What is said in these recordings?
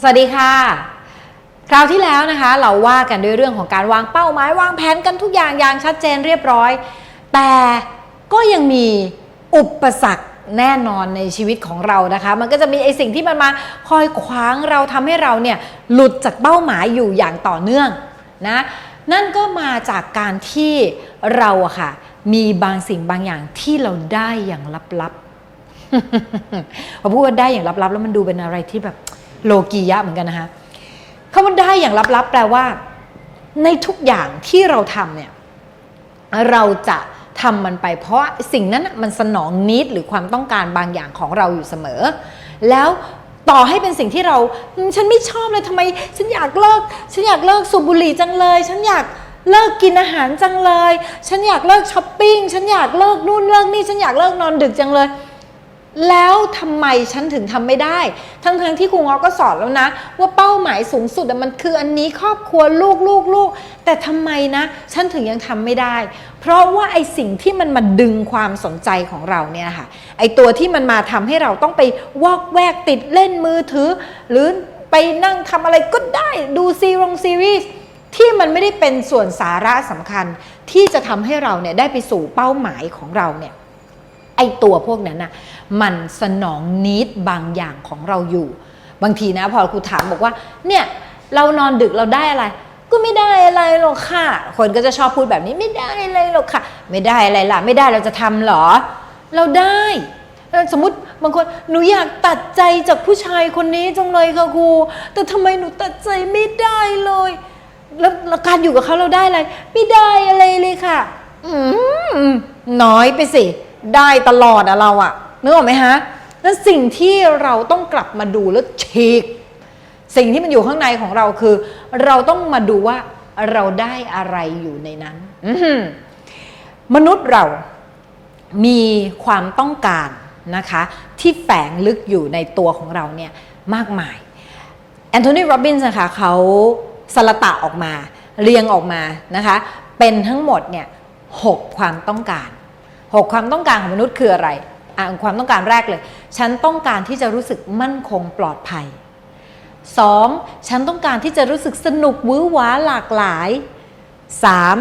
สวัสดีค่ะ คราวที่แล้วนะคะ เราว่ากันด้วยเรื่องของการวางเป้าหมายวางแผนกันทุกอย่างอย่างชัดเจนเรียบร้อย แต่ก็ยังมีอุปสรรคแน่นอนในชีวิตของเรานะคะ มันก็จะมีไอสิ่งที่มันมาคอยขวางเราทำให้เราเนี่ยหลุดจากเป้าหมายอยู่อย่างต่อเนื่องนะนั่นก็มาจากการที่เราอะค่ะ มีบางสิ่งบางอย่างที่เราได้อย่างลับๆพอพูดว่าได้อย่างลับๆ แล้วมันดูเป็นอะไรที่แบบ โลกียะเหมือนกันนะคะคำว่าได้อย่างลับๆ แปลว่า ในทุกอย่างที่เราทำเนี่ยเราจะทำมันไปเพราะสิ่งนั้นมันสนองนิดหรือความต้องการบางอย่างของเราอยู่เสมอ แล้วต่อให้เป็นสิ่งที่เรา ฉันไม่ชอบเลยทำไม ฉันอยากเลิก ฉันอยากเลิกสูบบุหรี่จังเลย ฉันอยากเลิกกินอาหารจังเลย ฉันอยากเลิกช้อปปิ้ง ฉันอยากเลิกนู่นเลิกนี่ ฉันอยากเลิกนอนดึกจังเลย แล้วทำไมฉันถึงทำไม่ได้ ทั้งๆทที่ครูงอก็สอนแล้วนะ ว่าเป้าหมายสูงสุดมันคืออันนี้ครอบครัวลูกลูกลูกแต่ทำไมนะ ฉันถึงยังทำไม่ได้ เพราะว่าไอสิ่งที่มันมาดึงความสนใจของเราเนี่ยค่ะไอตัวที่มันมาทำให้เราต้องไปวอกแวกติดเล่นมือถือ หรือไปนั่งทำอะไรก็ได้ดูซีรงซีรีส์ที่มันไม่ได้เป็นส่วนสาระสำคัญที่จะทำให้เราเนี่ยได้ไปสู่เป้าหมายของเราเนี่ย ไอตัวพวกนั้นน่ะมันสนองนิดบางอย่างของเราอยู่ บางทีนะพอครูถามบอกว่า เนี่ยเรานอนดึกเราได้อะไร ก็ไม่ได้อะไรหรอกค่ะ คนก็จะชอบพูดแบบนี้ไม่ได้อะไรหรอกค่ะ ไม่ได้อะไรล่ะ ไม่ได้เราจะทำเหรอ เราได้สมมติบางคนหนูอยากตัดใจจากผู้ชายคนนี้จังเลยค่ะครูแต่ทำไมหนูตัดใจไม่ได้เลย แล้วแล้วการอยู่กับเขาเราได้อะไร ไม่ได้อะไรเลยค่ะ อืมน้อยไปสิ ได้ตลอดอะเราอะนึกออกไหมฮะแล้วสิ่งที่เราต้องกลับมาดูแล้วฉีกสิ่งที่มันอยู่ข้างในของเราคือ เราต้องมาดูว่าเราได้อะไรอยู่ในนั้นมนุษย์เรามีความต้องการนะคะ ที่แฝงลึกอยู่ในตัวของเราเนี่ยมากมายแอนโทนีโรบินส์นะคะเขาสละตะออกมา เรียงออกมานะคะ เป็นทั้งหมดเนี่ยหกความต้องการ หกความต้องการของมนุษย์คืออะไรอะความต้องการแรกเลย ฉันต้องการที่จะรู้สึกมั่นคงปลอดภัยสองฉันต้องการที่จะรู้สึกสนุกวื้อหวาหลากหลายสาม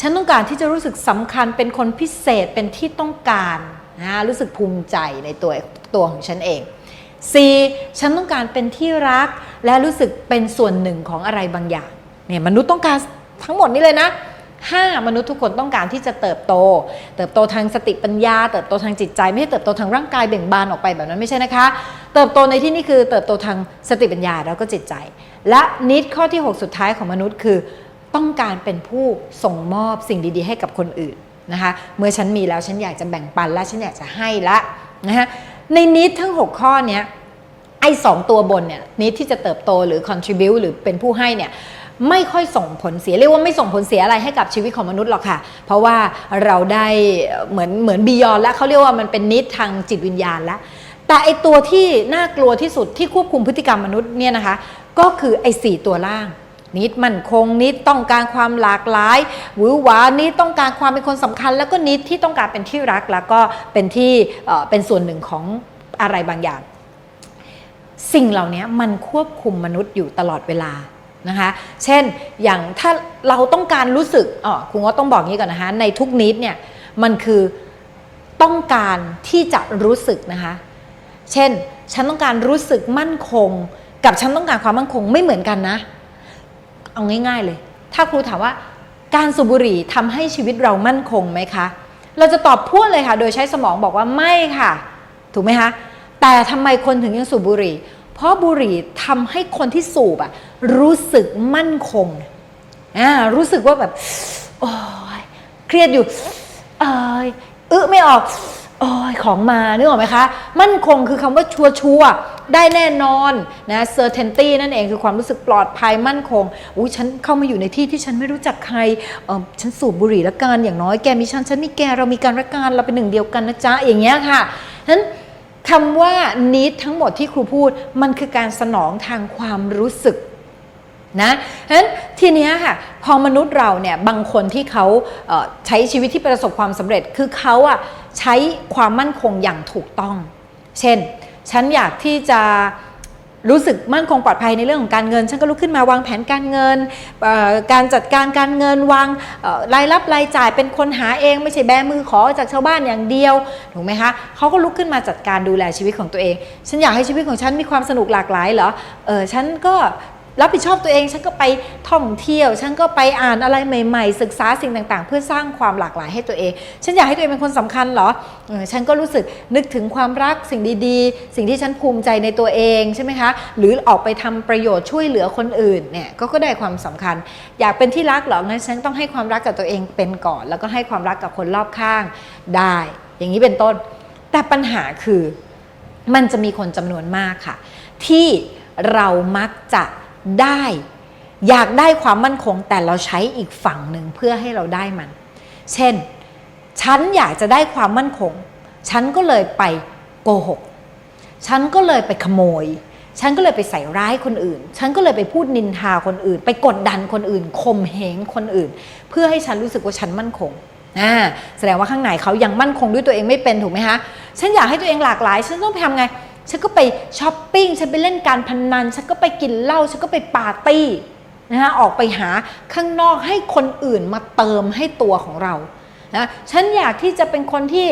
ฉันต้องการที่จะรู้สึกสำคัญเป็นคนพิเศษเป็นที่ต้องการนะรู้สึกภูมิใจในตัวตัวของฉันเอง 4. ฉันต้องการเป็นที่รักและรู้สึกเป็นส่วนหนึ่งของอะไรบางอย่างเนี่ยมนุษย์ต้องการทั้งหมดนี้เลยนะ 5. มนุษย์ทุกคนต้องการที่จะเติบโต เติบโตทางสติปัญญา เติบโตทางจิตใจไม่ใช่เติบโตทางร่างกายเบ่งบานออกไปแบบนั้นไม่ใช่นะคะ เติบโตในที่นี้คือเติบโตทางสติปัญญาแล้วก็จิตใจ และนิดข้อที่ 6 สุดท้ายของมนุษย์คือ ต้องการเป็นผู้ส่งมอบสิ่งดีๆ ให้กับคนอื่นนะคะเมื่อฉันมีแล้วฉันอยากจะแบ่งปันและฉันอยากจะให้ละนะคะในนิดทั้ง 6 ข้อเนี้ยไอ้สองตัวบนเนี่ยนิดที่จะเติบโตหรือ contribute หรือเป็นผู้ให้เนี่ย ไม่ค่อยส่งผลเสียเรียกว่าไม่ส่งผลเสียอะไรให้กับชีวิตของมนุษย์หรอกค่ะ เพราะว่าเราได้เหมือนเหมือนบียอนแล้วเขาเรียกว่ามันเป็นนิดทางจิตวิญญาณแล้วแต่ไอตัวที่น่ากลัวที่สุดที่ควบคุมพฤติกรรมมนุษย์เนี่ยนะคะ ก็คือไอสี่ตัวล่างนิดมั่นคงนิดต้องการความหลากหลายหวือหวานิดต้องการความเป็นคนสำคัญ แล้วก็นิดที่ต้องการเป็นที่รักแล้วก็เป็นที่เออเป็นส่วนหนึ่งของอะไรบางอย่าง สิ่งเหล่านี้มันควบคุมมนุษย์อยู่ตลอดเวลา นะคะ เช่นอย่างถ้าเราต้องการรู้สึกอ๋อคุณก็ต้องบอกงี้ก่อนนะคะในทุกนิดเนี่ยมันคือต้องการที่จะรู้สึกนะคะ เช่นฉันต้องการรู้สึกมั่นคง กับฉันต้องการความมั่นคงไม่เหมือนกันนะ เอาง่าย ๆเลย ถ้าครูถามว่าการสูบบุหรี่ทำให้ชีวิตเรามั่นคงไหมคะ เราจะตอบพูดเลยค่ะ โดยใช้สมองบอกว่าไม่ค่ะ ถูกไหมคะ แต่ทำไมคนถึงยังสูบบุหรี่ เพราะบุหรี่ทำให้คนที่สูบอะ รู้สึกมั่นคงอ่ารู้สึกว่าแบบโอ้ยเครียดอยู่เอยอึไม่ออกโอ้ยของมานึกออกไหมคะ มั่นคงคือคำว่าชัวชัวได้แน่นอนนะ certainty นั่นเองคือความรู้สึกปลอดภัยมั่นคงอุ้ยฉันเข้ามาอยู่ในที่ที่ฉันไม่รู้จักใครเออฉันสูบบุหรี่ละกันอย่างน้อยแกมีฉันฉันมีแกเรามีกันละกันเราเป็นหนึ่งเดียวกันนะจ๊ะอย่างเงี้ยค่ะฉะนั้นคำว่า need ทั้งหมดที่ครูพูดมันคือการสนองทางความรู้สึก นะฉะนั้นทีเนี้ยค่ะพอมนุษย์เราเนี่ยบางคนที่เขาเใช้ชีวิตที่ประสบความสำเร็จคือเขาอะใช้ความมั่นคงอย่างถูกต้อง เช่น ฉันอยากที่จะรู้สึกมั่นคงปลอดภัยในเรื่องของการเงิน ฉันก็ลุกขึ้นมาวางแผนการเงิน การจัดการการเงินวางรายรับรายจ่ายเป็นคนหาเอง ไม่ใช่แบมือขอจากชาวบ้านอย่างเดียวถูกไหมคะเขาก็ลุกขึ้นมาจัดการดูแลชีวิตของตัวเอง ฉันอยากให้ชีวิตของฉันมีความสนุกหลากหลายเหรอเออฉันก็ รับผิดชอบตัวเองฉันก็ไปท่องเที่ยว ฉันก็ไปอ่านอะไรใหม่ๆ ศึกษาสิ่งต่างๆ เพื่อสร้างความหลากหลายให้ตัวเอง ฉันอยากให้ตัวเองเป็นคนสำคัญเหรออฉันก็รู้สึกนึกถึงความรักสิ่งดีๆ สิ่งที่ฉันภูมิใจในตัวเองใช่ไหมคะหรือออกไปทำประโยชน์ช่วยเหลือคนอื่นเนี่ยก็ก็ได้ความสำคัญ อยากเป็นที่รักเหรองั้นฉันต้องให้ความรักกับตัวเองเป็นก่อน แล้วก็ให้ความรักกับคนรอบข้างได้ อย่างนี้เป็นต้น แต่ปัญหาคือมันจะมีคนจำนวนมากค่ะ ที่เรามักจะ ได้ อยากได้ความมั่นคงแต่เราใช้อีกฝั่งหนึ่งเพื่อให้เราได้มัน เช่น ฉันอยากจะได้ความมั่นคง ฉันก็เลยไปโกหก ฉันก็เลยไปขโมย ฉันก็เลยไปใส่ร้ายคนอื่น ฉันก็เลยไปพูดนินทาคนอื่น ไปกดดันคนอื่นข่มเหงคนอื่น เพื่อให้ฉันรู้สึกว่าฉันมั่นคงอ่าแสดงว่าข้างในเขายังมั่นคงด้วยตัวเองไม่เป็นถูกไหมคะฉันอยากให้ตัวเองหลากหลาย ฉันต้องไปทำไง ฉันก็ไปช้อปปิ้ง ฉันไปเล่นการพนนัน ฉันก็ไปกินเหล้า ฉันก็ไปปาร์ตี้นะคะออกไปหาข้างนอกให้คนอื่นมาเติมให้ตัวของเรานะฉันอยากที่จะเป็นคนที่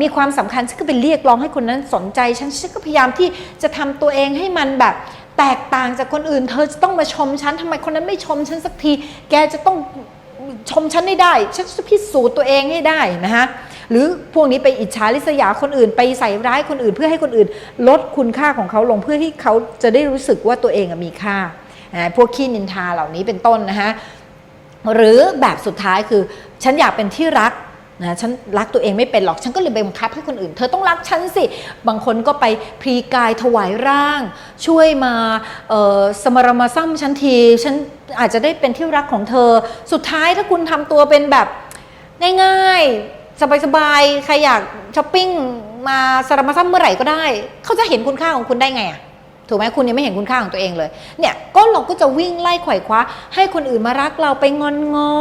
มีความสำคัญฉันก็ไปเรียกร้องให้คนนั้นสนใจฉันฉันก็พยายามที่จะทำตัวเองให้มันแบบแตกต่างจากคนอื่น เธอจะต้องมาชมฉันทำไมคนนั้นไม่ชมฉันสักที แกจะต้องชมฉันให้ได้ ฉันจะพิสูจน์ตัวเองให้ได้นะฮะ หรือพวกนี้ไปอิจฉาริษยาคนอื่น ไปใส่ร้ายคนอื่น เพื่อให้คนอื่น ลดคุณค่าของเขาลงเพื่อที่เขาจะได้รู้สึกว่าตัวเองมีค่า พวกขี้นินทาเหล่านี้เป็นต้นนะฮะหรือแบบสุดท้ายคือฉันอยากเป็นที่รักนะฉันรักตัวเองไม่เป็นหรอกฉันก็เลยไปบังคับให้คนอื่น เธอต้องรักฉันสิ บางคนก็ไปพรีกายถวายร่าง ช่วยมาสมรมาซ้ำฉันทีฉันอาจจะได้เป็นที่รักของเธอ สุดท้ายถ้าคุณทำตัวเป็นแบบง่ายๆ สบายๆ ใครอยากช้อปปิ้งมาสารมาซ้ำเมื่อไหร่ก็ได้ เขาจะเห็นคุณค่าของคุณได้ไงอะถูกไหมคุณยังไม่เห็นคุณค่าของตัวเองเลย เนี่ยก็เราก็จะวิ่งไล่ไขว่คว้า ให้คนอื่นมารักเราไปงอนงอ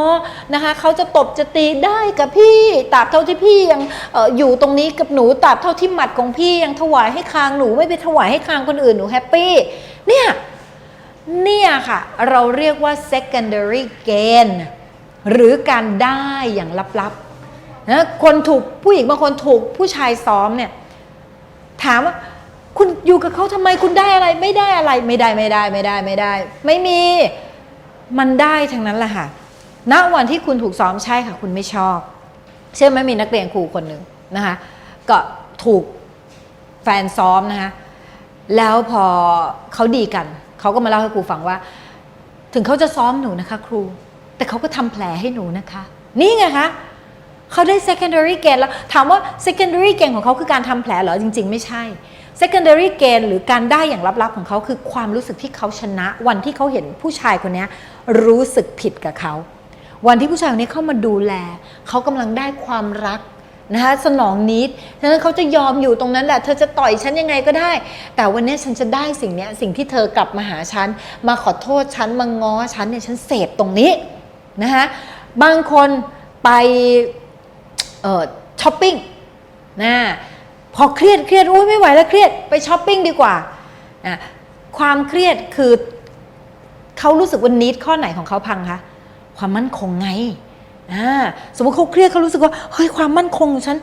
นะคะเขาจะตบจะตีได้กับพี่ตราบเท่าที่พี่ยังอออยู่ตรงนี้กับหนูตราบเท่าที่หมัดของพี่ยังถวายให้คางหนูไม่ไปถวายให้คางคนอื่นหนูแฮปปี้เนี่ยเนี่ยค่ะ เราเรียกว่า secondary gain หรือการได้อย่างลับๆ นะคนถูกผู้หญิงบางคนถูกผู้ชายซ้อมเนี่ยถามว่าคุณอยู่กับเขาทำไมคุณได้อะไรไม่ได้อะไรไม่ได้ไม่ได้ไม่ได้ไม่ได้ ไม่มีมันได้ทั้งนั้นแหละค่ะณวันที่คุณถูกซ้อมใช่ค่ะ คุณไม่ชอบ เชื่อไหมมีนักเรียนครูคนหนึ่งนะคะก็ถูกแฟนซ้อมนะคะแล้วพอเขาดีกัน เขาก็มาเล่าให้ครูฟังว่า ถึงเขาจะซ้อมหนูนะคะ ครู แต่เขาก็ทำแผลให้หนูนะคะ นี่ไงคะ เขาได้ secondary gain แล้วถามว่า secondary gain ของเขาคือการทำแผลเหรอจริง ๆ ไม่ใช่ secondary gain หรือการได้อย่างลับๆของเขาคือความรู้สึกที่เขาชนะ วันที่เขาเห็นผู้ชายคนนี้รู้สึกผิดกับเขา วันที่ผู้ชายคนนี้เข้ามาดูแล เขากำลังได้ความรักนะคะสนองนิดฉะนั้นเขาจะยอมอยู่ตรงนั้นแหละ เธอจะต่อยฉันยังไงก็ได้ แต่วันนี้ฉันจะได้สิ่งนี้สิ่งที่เธอกลับมาหาฉัน มาขอโทษฉัน มาง้อฉันเนี่ยฉันเสพตรงนี้นะคะบางคนไป ช้อปปิ้งนะพอเครียดเครียดโอ้ยไม่ไหวแล้วเครียดไปช้อปปิ้งดีกว่าอะความเครียดคือเขารู้สึกว่านิดข้อไหนของเขาพังคะความมั่นคงไงสมมติเขาเครียดเขารู้สึกว่าเฮ้ยความมั่นคงฉัน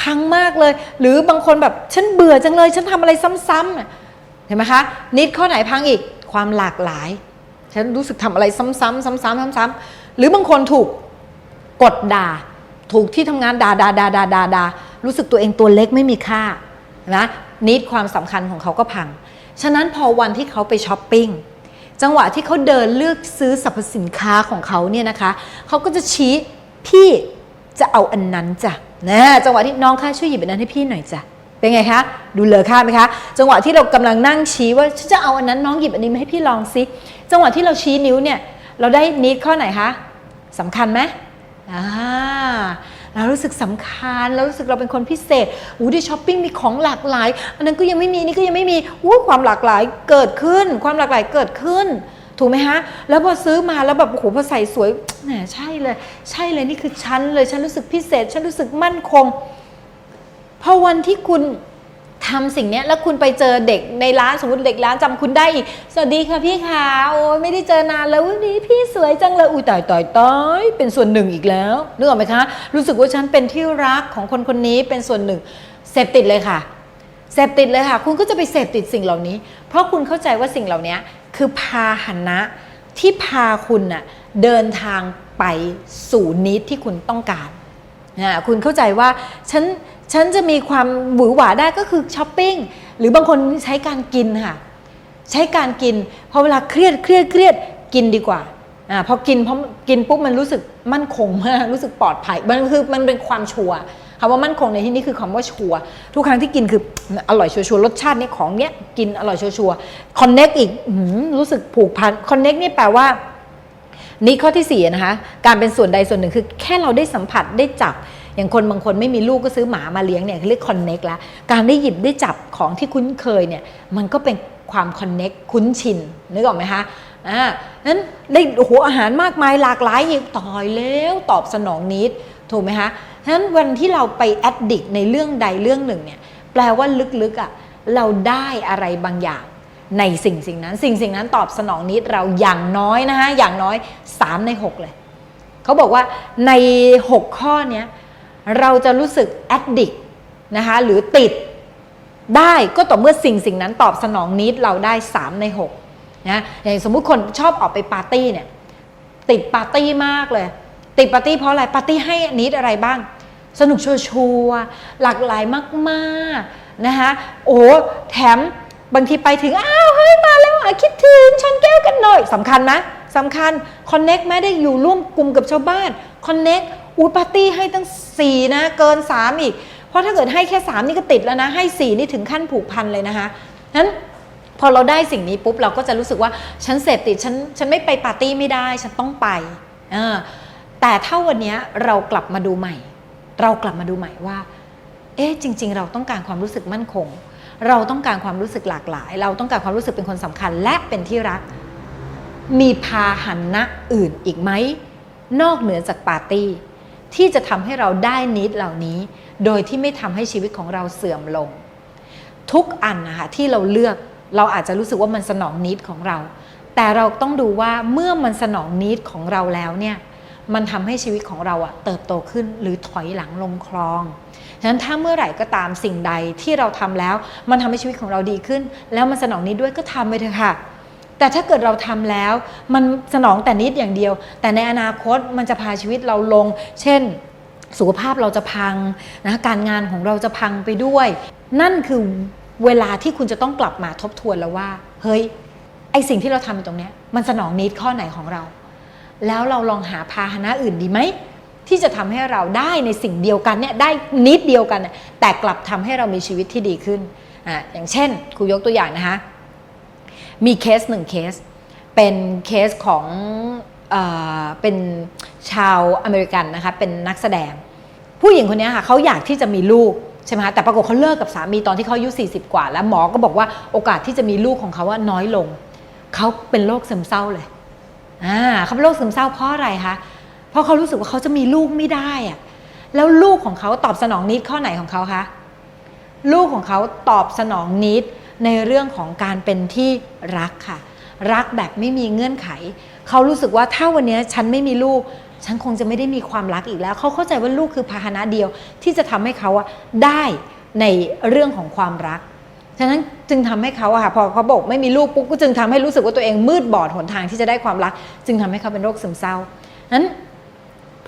พังมากเลย หรือบางคนแบบฉันเบื่อจังเลย ฉันทำอะไรซ้ำๆเห็นไหมคะนิดข้อไหนพังอีกความหลากหลาย ฉันรู้สึกทำอะไรซ้ำๆซ้ำๆซ้ำๆหรือบางคนถูกกดด่า ถูกที่ทำงานด่าด่าด่าด่าด่าด่ารู้สึกตัวเองตัวเล็กไม่มีค่านะนิดความสำคัญของเขาก็พัง ฉะนั้นพอวันที่เขาไปช้อปปิ้งจังหวะที่เขาเดินเลือกซื้อสรรพสินค้าของเขาเนี่ยนะคะเขาก็จะชี้พี่จะเอาอันนั้นจ้ะนะจังหวะที่น้องคะช่วยหยิบอันนั้นให้พี่หน่อยจ้ะเป็นไงคะ ดูเลอค่าไหมคะ จังหวะที่เรากำลังนั่งชี้ว่าฉันจะเอาอันนั้นน้องหยิบอันนี้มาให้พี่ลองซิจังหวะที่เราชี้นิ้วเนี่ยเราได้นิดข้อไหนคะสำคัญไหม อ่าเรารู้สึกสำคัญเรารู้สึกเราเป็นคนพิเศษอู้ได้ช้อปปิ้งมีของหลากหลาย อันนั้นก็ยังไม่มีนี่ก็ยังไม่มีอู้ความหลากหลายเกิดขึ้น ความหลากหลายเกิดขึ้น ถูกไหมฮะ แล้วพอซื้อมาแล้วแบบโอ้โหพอใส่สวยแหมใช่เลย ใช่เลยนี่คือฉันเลยฉันรู้สึกพิเศษ ฉันรู้สึกมั่นคงพอวันที่คุณ ทำสิ่งนี้แล้วคุณไปเจอเด็กในร้านสมมติเด็กร้านจำคุณได้อีก สวัสดีค่ะพี่ขาโอ้ยไม่ได้เจอนานแล้ววันนี้พี่สวยจังเลยอุ้ยตายตายตายเป็นส่วนหนึ่งอีกแล้วนึกออกไหมคะ รู้สึกว่าฉันเป็นที่รักของคนคนนี้เป็นส่วนหนึ่งเสพติดเลยค่ะเสพติดเลยค่ะ คุณก็จะไปเสพติดสิ่งเหล่านี้ เพราะคุณเข้าใจว่าสิ่งเหล่านี้คือพาหนะที่พาคุณน่ะเดินทางไปสู่นิดที่คุณต้องการนะคุณเข้าใจว่าฉัน ฉันจะมีความหวือหวาได้ก็คือช้อปปิ้งหรือบางคนใช้การกินค่ะ ใช้การกินพอเวลาเครียดเครียดเครียดกินดีกว่าอ่าพอกินพอกินปุ๊บมันรู้สึกมั่นคงมากรู้สึกปลอดภัยมันคือมันเป็นความชัวคำว่ามั่นคงในที่นี้คือคำว่าชัวทุกครั้งที่กินคืออร่อยชัวร์ๆรสชาตินี้ของเนี้ยกินอร่อยชัวร์คอนเน็กอีกรู้สึกผูกพันคอนเน็กนี่แปลว่านี่ข้อที่สี่นะคะการเป็นส่วนใดส่วนหนึ่งคือแค่เราได้สัมผัสได้จับ อย่างคนบางคนไม่มีลูกก็ซื้อหมามาเลี้ยงเนี่ยเรียกคอนเน็กแล้วการได้หยิบได้จับของที่คุ้นเคยเนี่ยมันก็เป็นความคอนเน็กคุ้นชินนึกออกไหมคะอ่านั้นได้โอ้โหอาหารมากมายหลากหลายอีกต่อยแล้วตอบสนองนิดถูกไหมคะฉะนั้นวันที่เราไปแอดดิกในเรื่องใดเรื่องหนึ่งเนี่ยแปลว่าลึกๆอะ่ะเราได้อะไรบางอย่างในสิ่งสิ่งนั้น สิ่งสิ่งนั้นตอบสนองนิดเราอย่างน้อยนะคะอย่างน้อย 3 ใน 6 เลย เขาบอกว่าใน 6 ข้อเนี้ย เราจะรู้สึกแอดดิกนะคะหรือติดได้ก็ต่อเมื่อสิ่งสิ่งนั้นตอบสนองนิดเราได้ 3 ใน6นะอย่างสมมุติคนชอบออกไปปาร์ตี้เนี่ยติดปาร์ตี้มากเลย ติดปาร์ตี้เพราะอะไรปาร์ตี้ให้นิดอะไรบ้าง สนุกชัวร์ๆหลากหลายมากๆนะคะโอ้แถมบางทีไปถึง อ้าวเฮ้ยมาแล้วอะคิดถึงชนแก้วกันหน่อยสำคัญไหมสำคัญคอนเน็กแม้ได้อยู่ร่วมกลุ่มกับชาวบ้านคอนเน็ก อูปาร์ตี้ให้ตั้ง 4 นะ เกิน 3 อีก เพราะถ้าเกิดให้แค่ 3 นี่ก็ติดแล้วนะ ให้ 4 นี่ถึงขั้นผูกพันเลยนะคะนั้นพอเราได้สิ่งนี้ปุ๊บเราก็จะรู้สึกว่าฉันเสพติดฉันฉันไม่ไปปาร์ตี้ไม่ได้ ฉันต้องไปแต่ถ้าวันนี้เรากลับมาดูใหม่ เรากลับมาดูใหม่ว่า เอ๊ะจริง ๆ เราต้องการความรู้สึกมั่นคง เราต้องการความรู้สึกหลากหลาย เราต้องการความรู้สึกเป็นคนสำคัญ และเป็นที่รัก มีพาหันนะอื่นอีกไหมนอกเหนือจากปาร์ตี้ ที่จะทำให้เราได้นิดเหล่านี้ โดยที่ไม่ทำให้ชีวิตของเราเสื่อมลง ทุกอันนะคะที่เราเลือกเราอาจจะรู้สึกว่ามันสนองนิดของเรา แต่เราต้องดูว่าเมื่อมันสนองนิดของเราแล้วเนี่ยมันทำให้ชีวิตของเราอะเติบโตขึ้นหรือถอยหลังลงคลอง ฉะนั้นถ้าเมื่อไหร่ก็ตามสิ่งใดที่เราทำแล้ว มันทำให้ชีวิตของเราดีขึ้น แล้วมันสนองนิดด้วยก็ทำไปเถอะค่ะ แต่ถ้าเกิดเราทำแล้ว มันสนองแต่นิดอย่างเดียว แต่ในอนาคตมันจะพาชีวิตเราลง เช่นสุขภาพเราจะพังนะการงานของเราจะพังไปด้วย นั่นคือเวลาที่คุณจะต้องกลับมาทบทวนแล้วว่า เฮ้ยไอสิ่งที่เราทำตรงนี้มันสนองนิดข้อไหนของเรา แล้วเราลองหาพาหนะอื่นดีไหมที่จะทำให้เราได้ในสิ่งเดียวกันเนี่ยได้นิดเดียวกัน แต่กลับทำให้เรามีชีวิตที่ดีขึ้นอ่าอย่างเช่นครูยกตัวอย่างนะคะ มีเคสหนึ่งเคส เป็นเคสของเออเป็นชาวอเมริกันนะคะเป็นนักแสดง ผู้หญิงคนนี้ค่ะเขาอยากที่จะมีลูกใช่ไหมคะแต่ปรากฏเขาเลิกกับสามีตอนที่เขาอายุ40 กว่า แล้วหมอก็บอกว่าโอกาสที่จะมีลูกของเขาว่าน้อยลงเขาเป็นโรคซึมเศร้าเลยอ่าเขาเป็นโรคซึมเศร้าเพราะอะไรคะเพราะเขารู้สึกว่าเขาจะมีลูกไม่ได้อะแล้วลูกของเขาตอบสนองนิดข้อไหนของเขาคะลูกของเขาตอบสนองนิด ในเรื่องของการเป็นที่รักค่ะ รักแบบไม่มีเงื่อนไข เขารู้สึกว่าถ้าวันนี้ฉันไม่มีลูก ฉันคงจะไม่ได้มีความรักอีกแล้ว เขาเข้าใจว่าลูกคือพาหนะเดียวที่จะทำให้เขาอะได้ในเรื่องของความรักฉะนั้นจึงทำให้เขาอะค่ะพอเขาบอกไม่มีลูกปุ๊บก็จึงทำให้รู้สึกว่าตัวเองมืดบอดหนทางที่จะได้ความรัก จึงทำให้เขาเป็นโรคซึมเศร้านั้น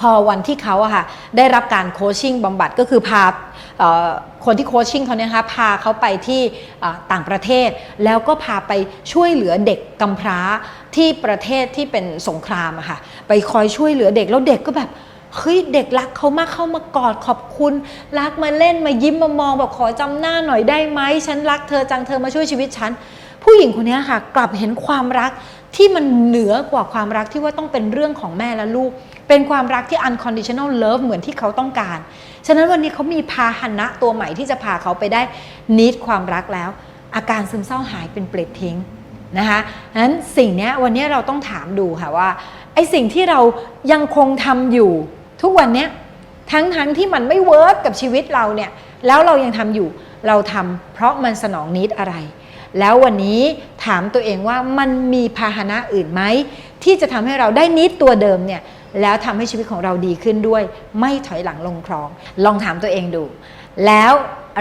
พอวันที่เขาอะค่ะได้รับการโคชชิ่งบำบัดก็คือพา คนที่โคชชิ่งเขาเนี่ยนะคะพาเขาไปที่ต่างประเทศ แล้วก็พาไปช่วยเหลือเด็กกำพร้าที่ประเทศที่เป็นสงครามอะค่ะไปคอยช่วยเหลือเด็กแล้วเด็กก็แบบเฮ้ยเด็กรักเขามากเข้ามากอดขอบคุณ รักมาเล่นมายิ้มมามองแบบขอจำหน้าหน่อยได้ไหมฉันรักเธอจังเธอมาช่วยชีวิตฉัน ผู้หญิงคนนี้ค่ะ กลับเห็นความรักที่มันเหนือกว่าความรักที่ว่าต้องเป็นเรื่องของแม่และลูก เป็นความรักที่ unconditional love เหมือนที่เขาต้องการ ฉะนั้นวันนี้เขามีพาหนะตัวใหม่ที่จะพาเขาไปได้นิดความรักแล้ว อาการซึมเศร้าหายเป็นเปลิดทิ้งนะคะนั้นสิ่งนี้วันนี้เราต้องถามดูค่ะว่าไอสิ่งที่เรายังคงทำอยู่ทุกวันนี้ทั้งทั้งที่มันไม่เวิร์กกับชีวิตเราเนี่ยแล้วเรายังทำอยู่เราทำเพราะมันสนองนิดอะไร แล้ววันนี้ถามตัวเองว่ามันมีพาหนะอื่นไหมที่จะทำให้เราได้นิดตัวเดิมเนี่ย แล้วทำให้ชีวิตของเราดีขึ้นด้วย ไม่ถอยหลังลงคลอง ลองถามตัวเองดู แล้ว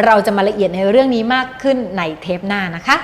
เราจะมาละเอียดในเรื่องนี้มากขึ้นในเทปหน้านะคะ